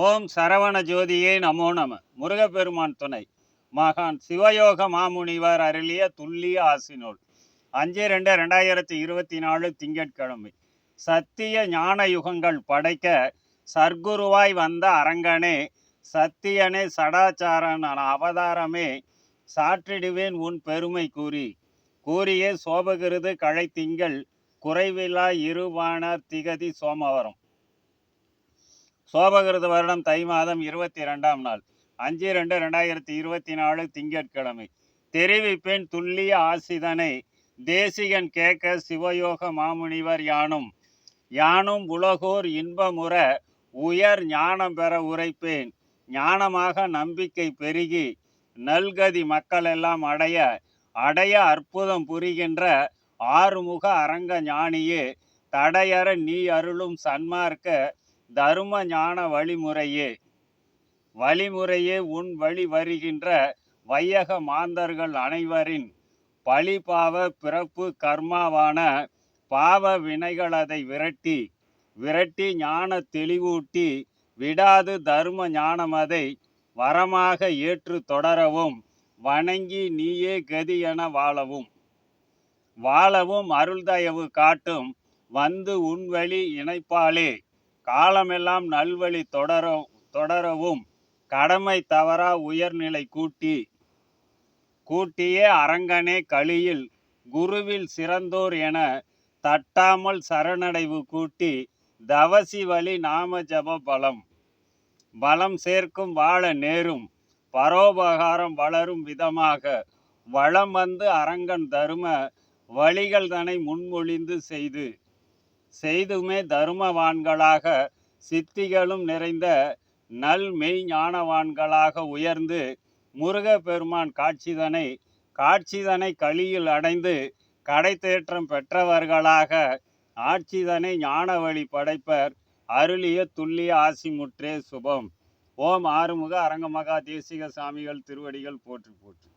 ஓம் சரவண ஜோதியே நமோ நம. முருகப்பெருமான் துணை. மகான் சிவயோக மாமுனிவர் அருளிய துல்லிய ஆசினோல் அஞ்சு ரெண்டு ரெண்டாயிரத்தி இருபத்தி நாலு திங்கட்கிழமை. சத்திய ஞான யுகங்கள் படைக்க சர்க்குருவாய் வந்த அரங்கனே சத்தியனே சடாச்சாரன் அவதாரமே சாற்றிடுவேன் உன் பெருமை கூறி. கூறியே சோபகிருது கழைத்திங்கள் குறைவிலா இருவான திகதி சோமவரம். சோபகிருத வருடம் தை மாதம் இருபத்தி ரெண்டாம் நாள். அஞ்சு ரெண்டு ரெண்டாயிரத்தி இருபத்தி நாலு திங்கட்கிழமை. தெரிவிப்பேன் துல்லிய ஆசிதனை தேசிகன் கேட்க சிவயோக மாமுனிவர் யானும் யானும் உலகோர் இன்பமுற உயர் ஞானம் பெற உரைப்பேன். ஞானமாக நம்பிக்கை பெருகி நல்கதி மக்களெல்லாம் அடைய அடைய அற்புதம் புரிகின்ற ஆறுமுக அரங்க ஞானியே தடையற நீ அருளும் சன்மார்க்க தரும ஞான வழிமுறையே. வழிமுறையே உன் வழி வருகின்ற வையக மாந்தர்கள் அனைவரின் பழி பாவ பிறப்பு கர்மாவான பாவ வினைகள் அதை விரட்டி விரட்டி ஞான தெளிவூட்டி விடாது தர்ம ஞானமதை வரமாக ஏற்று தொடரவும் வணங்கி நீயே கதி என வாழவும். வாழவும் அருள்தயவு காட்டும் வந்து உன் வழி இணைப்பாளே. காலமெல்லாம் நல்வழி தொடர தொடரவும் கடமை தவறா உயர்நிலை கூட்டி கூட்டியே அரங்கனே கழியில் குருவில் சிறந்தோர் என தட்டாமல் சரணடைவு கூட்டி தவசி வழி நாம ஜப பலம். பலம் சேர்க்கும் வாழ நேரும் பரோபகாரம் வளரும் விதமாக வளம் வந்து அரங்கன் தரும வழிகள் தனை முன்மொழிந்து செய்து செய்துமே தருமவான்களாக சித்திகளும் நிறைந்த நல் மெய் ஞானவான்களாக உயர்ந்து முருக பெருமான் காட்சிதனை காட்சிதனை களியில் அடைந்து கடை தேற்றம் பெற்றவர்களாக ஆட்சிதனை ஞான வழி படைப்பர் அருளிய துல்லிய ஆசிமுற்றே சுபம். ஓம் ஆறுமுக அரங்கமகா தேசிக சாமிகள் திருவடிகள் போற்றி போற்றி.